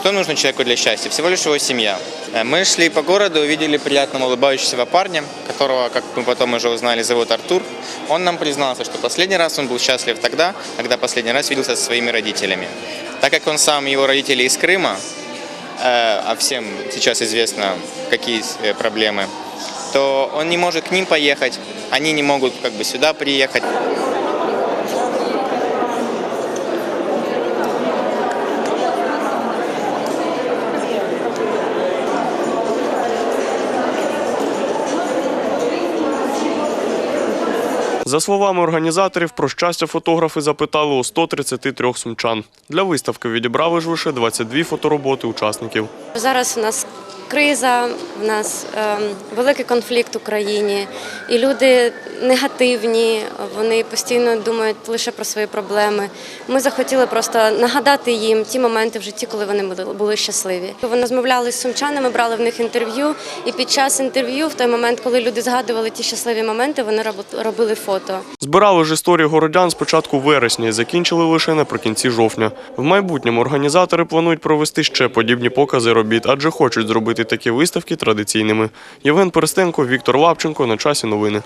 Что нужно человеку для счастья? Всего лишь его семья. Э, Мы шли по городу, увидели приятного улыбающегося парня, которого, как мы потом уже узнали, зовут Артур. Он нам признался, что последний раз он был счастлив тогда, когда последний раз виделся со своими родителями. Так как он сам, его родители из Крыма, э, а всем сейчас известно, какие э, проблемы, то он не может к ним поехать, они не могут как бы сюда приехать. За словами організаторів, про щастя фотографи запитали у 133 сумчан. Для виставки відібрали ж лише 22 фотороботи учасників. Зараз у нас криза, в нас ем, великий конфлікт в Україні, і люди негативні, вони постійно думають лише про свої проблеми. Ми захотіли просто нагадати їм ті моменти в житті, коли вони були, щасливі. Вони розмовляли з сумчанами, брали в них інтерв'ю, і під час інтерв'ю, в той момент, коли люди згадували ті щасливі моменти, вони роб- робили фото. Збирали ж історії городян спочатку вересня і закінчили лише наприкінці жовтня. В майбутньому організатори планують провести ще подібні покази робіт, адже хочуть зробити такі виставки традиційними. Євген Перестенко, Віктор Лапченко. На часі новини.